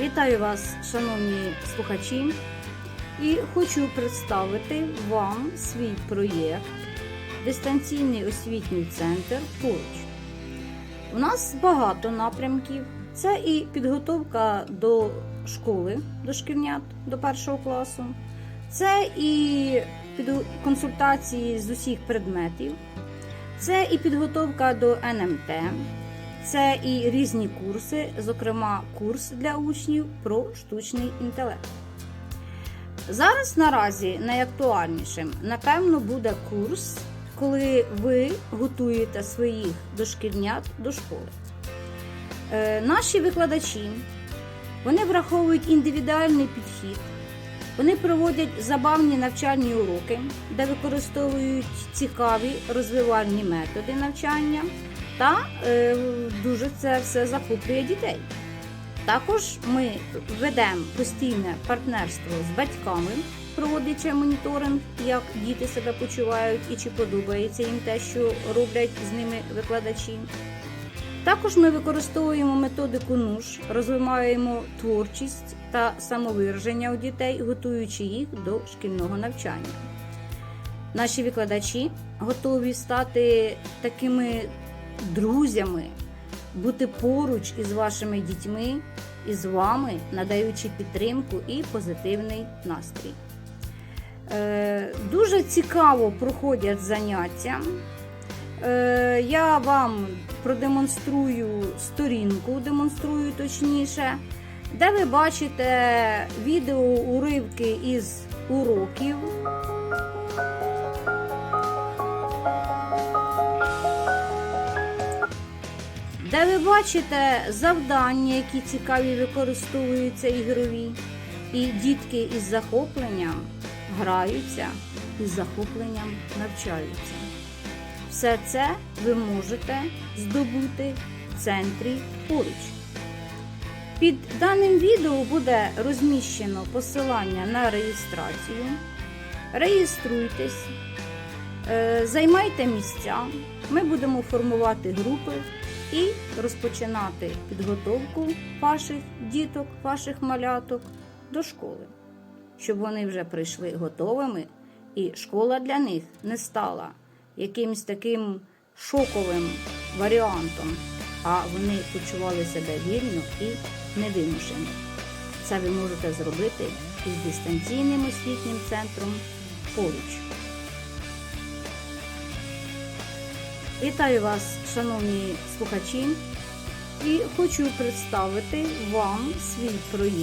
Вітаю вас, шановні слухачі, і хочу представити вам свій проєкт Дистанційний освітній центр поруч. У нас багато напрямків. Це і підготовка до школи дошкільнят до першого класу, це і консультації з усіх предметів, це і підготовка до НМТ, це і різні курси, зокрема курс для учнів про штучний інтелект. Зараз наразі найактуальнішим, напевно, буде курс, коли ви готуєте своїх дошкільнят до школи. Е, Наші викладачі вони враховують індивідуальний підхід, вони проводять забавні навчальні уроки, де використовують цікаві розвивальні методи навчання, та е, дуже це все захоплює дітей. Також ми ведемо постійне партнерство з батьками, проводячи моніторинг, як діти себе почувають і чи подобається їм те, що роблять з ними викладачі. Також ми використовуємо методику НУШ, розвиваємо творчість та самовираження у дітей, готуючи їх до шкільного навчання. Наші викладачі готові стати такими друзями, бути поруч із вашими дітьми і з вами, надаючи підтримку і позитивний настрій. Е, Дуже цікаво проходять заняття. Е, Я вам продемонструю сторінку, демонструю точніше, де ви бачите відео уривки із уроків. Де ви бачите завдання, які цікаві використовуються ігрові, і дітки із захопленням граються і з захопленням навчаються. Все це ви можете здобути в центрі поруч. Під даним відео буде розміщено посилання на реєстрацію. Реєструйтесь, е, займайте місця. Ми будемо формувати групи і розпочинати підготовку ваших діток, ваших маляток до школи, щоб вони вже прийшли готовими, і школа для них не стала якимось таким шоковим варіантом, а вони почували себе вільно і невимушено. Це ви можете зробити із дистанційним освітнім центром поруч. Вітаю вас, шановні слухачі, і хочу представити вам свій проєкт.